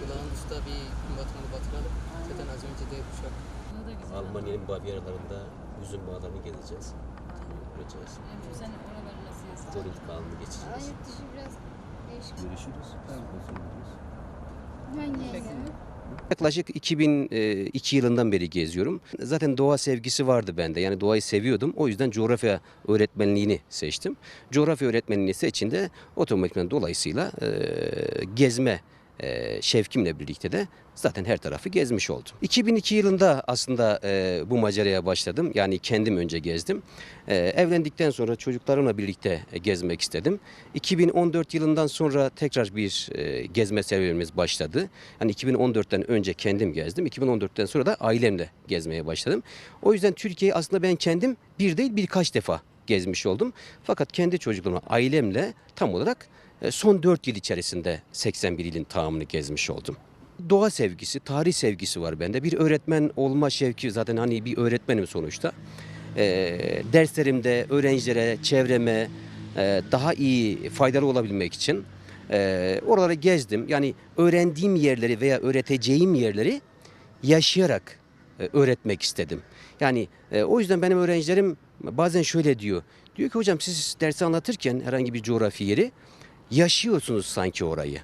Kulağın usta bir gün batımını batıralım. Zaten az önce de kuşak. Almanya'nın Bavyeralarında üzüm bağlarını gezeceğiz. Göreceğiz. Sen oraları nasıl yazacaksın? Korinth kanunu geçeceğiz. Yurt dışı biraz değişik. Görüşürüz. Tamam. Hangi eğitimi? Yaklaşık 2002 yılından beri geziyorum. Zaten doğa sevgisi vardı bende. Yani doğayı seviyordum. O yüzden coğrafya öğretmenliğini seçtim. Coğrafya öğretmenliğini seçince otomatikman dolayısıyla e, gezme e, şevkimle birlikte de zaten her tarafı gezmiş oldum. 2002 yılında aslında e, bu maceraya başladım. Yani kendim önce gezdim. E, evlendikten sonra çocuklarımla birlikte gezmek istedim. 2014 yılından sonra tekrar bir gezme serüvenimiz başladı. Yani 2014'ten önce kendim gezdim. 2014'ten sonra da ailemle gezmeye başladım. O yüzden Türkiye'yi aslında ben kendim bir değil birkaç defa gezmiş oldum. Fakat kendi çocuklarımla, ailemle tam olarak e, son 4 yıl içerisinde 81 ilin tamamını gezmiş oldum. Doğa sevgisi, tarih sevgisi var bende. Bir öğretmen olma şevki zaten hani bir öğretmenim sonuçta. E, derslerimde öğrencilere, çevreme e, daha iyi faydalı olabilmek için e, oraları gezdim. Yani öğrendiğim yerleri veya öğreteceğim yerleri yaşayarak e, öğretmek istedim. Yani e, o yüzden benim öğrencilerim bazen şöyle diyor. Diyor ki hocam siz dersi anlatırken herhangi bir coğrafi yeri yaşıyorsunuz sanki orayı.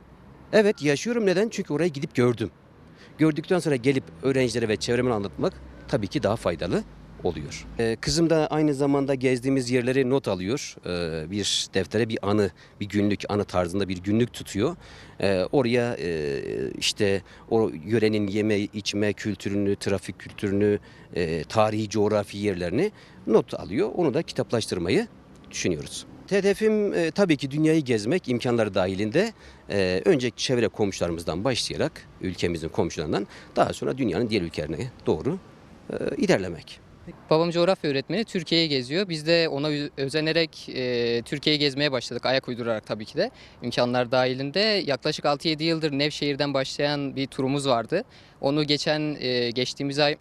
Evet yaşıyorum neden? Çünkü oraya gidip gördüm. Gördükten sonra gelip öğrencilere ve çevreme anlatmak tabii ki daha faydalı oluyor. Ee, kızım da aynı zamanda gezdiğimiz yerleri not alıyor. Ee, bir deftere bir anı, bir günlük anı tarzında bir günlük tutuyor. Ee, oraya e, işte o yörenin yeme içme kültürünü, trafik kültürünü, e, tarihi coğrafi yerlerini not alıyor. Onu da kitaplaştırmayı düşünüyoruz. Hedefim e, tabii ki dünyayı gezmek imkanları dahilinde. E, önce çevre komşularımızdan başlayarak ülkemizin komşularından daha sonra dünyanın diğer ülkelerine doğru e, ilerlemek. Babam coğrafya öğretmeni Türkiye'yi geziyor. Biz de ona özenerek e, Türkiye'yi gezmeye başladık. Ayak uydurarak tabii ki de. imkanlar dahilinde. Yaklaşık 6-7 yıldır Nevşehir'den başlayan bir turumuz vardı. Onu geçen e, geçtiğimiz ay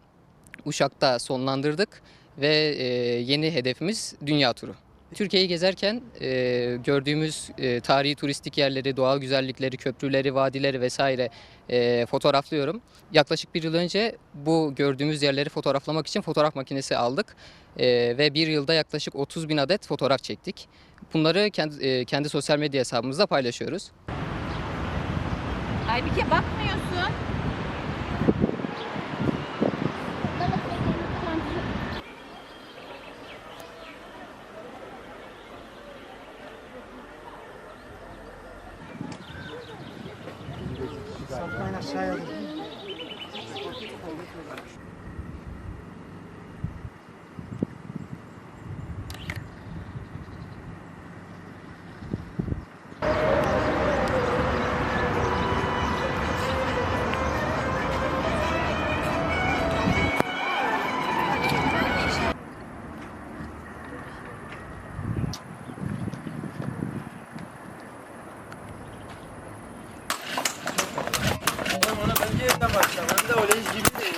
Uşak'ta sonlandırdık. Ve e, yeni hedefimiz dünya turu. Türkiye'yi gezerken e, gördüğümüz e, tarihi turistik yerleri, doğal güzellikleri, köprüleri, vadileri vesaire e, fotoğraflıyorum. Yaklaşık bir yıl önce bu gördüğümüz yerleri fotoğraflamak için fotoğraf makinesi aldık E, ve bir yılda yaklaşık 30 bin adet fotoğraf çektik. Bunları kendi, e, kendi sosyal medya hesabımızda paylaşıyoruz. Aybike bakmıyorsun. Bana ben Maşallah, ben de oley gibi değil.